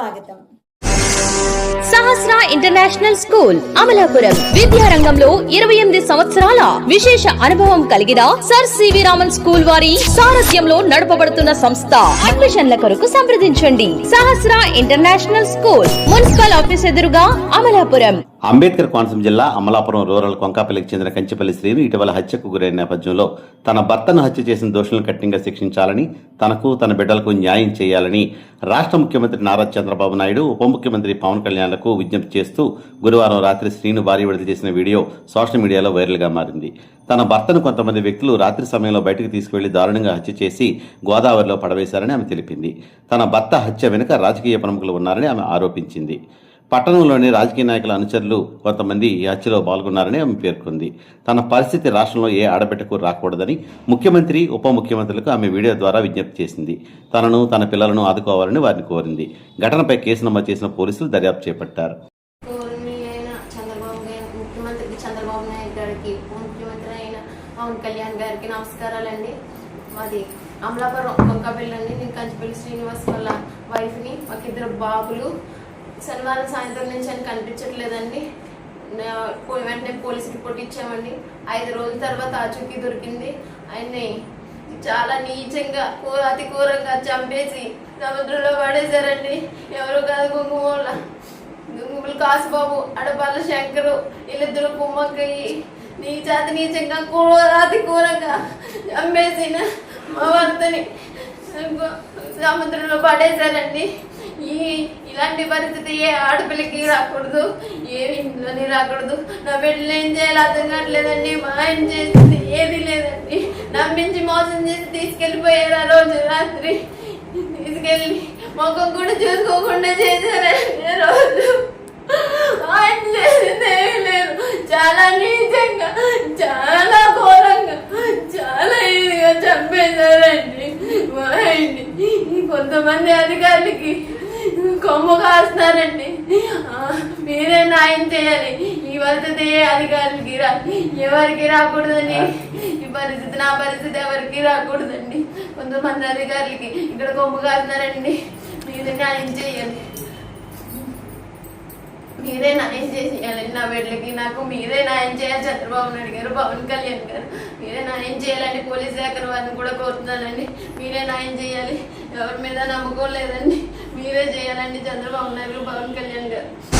స్వాగతం. Sahasra international school Amalapuram. విద్యారంగంలో ఇరవై ఎనిమిది సంవత్సరాల విశేష అనుభవం కలిగిన సర్ సివి రామన్ స్కూల్ వారి సారథ్యంలో నడపబడుతున్న సంస్థ. అడ్మిషన్ల కొరకు సంప్రదించండి. Sahasra international school municipal office ఎదురుగా అమలాపురం. అంబేద్కర్ కోనసీమ జిల్లా అమలాపురం రూరల్ కొంకాపల్లికి చెందిన కంచిపల్లి శ్రీను ఇటీవల హత్యకు గురైన నేపథ్యంలో తన భర్తను హత్య చేసిన దోషులను కఠినంగా శిక్షించాలని తనకు తన బిడ్డలకు న్యాయం చేయాలని రాష్ట్ర ముఖ్యమంత్రి నారా చంద్రబాబు నాయుడు ఉప ముఖ్యమంత్రి పవన్ కళ్యాణ్లకు విజ్ఞప్తి చేస్తూ గురువారం రాత్రి శ్రీను భారీ విడుదల చేసిన వీడియో సోషల్ మీడియాలో వైరల్గా మారింది. తన భర్తను కొంతమంది వ్యక్తులు రాత్రి సమయంలో బయటకు తీసుకువెళ్ళి దారుణంగా హత్య చేసి గోదావరిలో పడవేశారని ఆమె తెలిపింది. తన భర్త హత్య వెనుక రాజకీయ ప్రముఖులు ఉన్నారని ఆమె ఆరోపించింది. పట్టణంలోని రాజకీయ నాయకుల అనుచరులు కొంతమంది ఈ హత్యలో పాల్గొన్నారని ఆమె పేర్కొంది. తన పరిస్థితి రాష్ట్రంలో ఏ ఆడబిడ్డకు రాకూడదని ముఖ్యమంత్రి ఉప ముఖ్యమంత్రులకు ఆమె వీడియో ద్వారా విజ్ఞప్తి చేసింది. తనను తన పిల్లలను ఆదుకోవాలని వారిని కోరింది. ఘటనపై కేసు నమోదు చేసిన పోలీసులు దర్యాప్తు చేపట్టారు. చంద్రబాబు నాయుడు గారికి ముఖ్యమంత్రి అయిన పవన్ కళ్యాణ్ గారికి నమస్కారాలండి. మాది అమలాపురం కొంకపల్లి అండి నేను కంచిపల్లి శ్రీనివాస్ వాళ్ళ వైఫ్ని మాకిద్దరు బాబులు శనివారం సాయంత్రం నుంచి అని కనిపించట్లేదండి. వెంటనే పోలీస్ రిపోర్ట్ ఇచ్చామండి. ఐదు రోజుల తర్వాత ఆచూకీ దొరికింది. ఆయన్ని చాలా నీచంగా కూర అతి కూరంగా చంపేసి సముద్రంలో పడేశారండి. ఎవరు కాదు కుంకుమల కుంకుమలు కాసుబాబు అడపాల శంకరు వీళ్ళిద్దరు కుమ్మక్కయ్యి నీ చేత నీచంగా కూరాతి కూరగా చంపేసిన మా భర్తని సముద్రంలో పడేశారండి. ఈ ఇలాంటి పరిస్థితి ఏ ఆడపిల్లకి రాకూడదు ఏ ఇంట్లోనే రాకూడదు. నా బిడ్డలు ఏం చేయాలో అర్థం కావట్లేదండి మా ఆయన చేసింది ఏది లేదండి. నమ్మించి మోసం చేసి తీసుకెళ్ళిపోయారు ఆ రోజు రాత్రి. తీసుకెళ్ళి మొక్క కూడా చూసుకోకుండా చేశారండి రోజు. ఆయన చేసింది ఏమీ లేదు. చాలా నీచంగా చాలా ఘోరంగా చాలా ఇదిగా చంపేశారండి మా ఆయన్ని కొంతమంది అధికారులకి కొమ్ము కాస్తున్నారండి. మీరే న్యాయం చేయాలి. ఈ పరిస్థితి ఏ అధికారులకి రా ఎవరికి రాకూడదని ఈ పరిస్థితి నా పరిస్థితి ఎవరికి రాకూడదండి? కొంతమంది అధికారులకి ఇక్కడ కొమ్ము కాస్తున్నారండి. మీరే న్యాయం చేయాలి. మీరే న్యాయం చేయాలి నా బిడ్డలకి నాకు మీరే న్యాయం చేయాలి. చంద్రబాబు నాయుడు గారు పవన్ కళ్యాణ్ గారు. మీరే న్యాయం చేయాలండి. పోలీస్ శాఖ వారిని కూడా కోరుతున్నానండి. మీరే న్యాయం చేయాలి. ఎవరి మీద నమ్మకం లేదండి. మీరే చేయాలండి. చంద్రబాబు నాయుడు పవన్ కళ్యాణ్ గారు.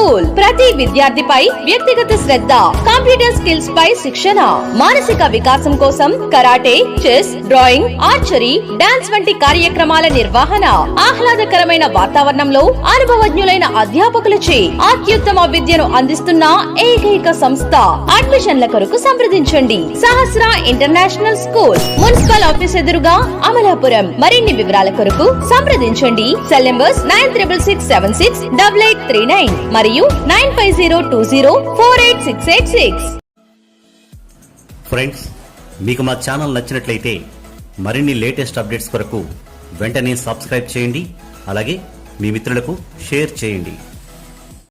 స్కూల్. ప్రతి విద్యార్థిపై వ్యక్తిగత శ్రద్ధ కంప్యూటర్ స్కిల్స్ పై శిక్షణ మానసిక వికాసం కోసం karate chess drawing archery dance వంటి కార్యక్రమాల నిర్వహణ ఆహ్లాదకరమైన వాతావరణంలో అనుభవజ్ఞులైన అధ్యాపకులచే అత్యుత్తమ విద్యను అందిస్తున్న ఏకైక సంస్థ. అడ్మిషన్ల కొరకు సంప్రదించండి. Sahasra international school. ఆఫీస్ ఎదురుగా అమలాపురం. మరిన్ని వివరాల కొరకు సంప్రదించండి. Cell numbers nine triple six seven six double eight three nine మరియు nine five zero two zero four eight six eight six. Friends మీకు మా ఛానల్ నచ్చినట్లయితే మరిన్ని లేటెస్ట్ అప్డేట్స్ కొరకు వెంటనే సబ్స్క్రైబ్ చేయండి. అలాగే మీ మిత్రులకు షేర్ చేయండి.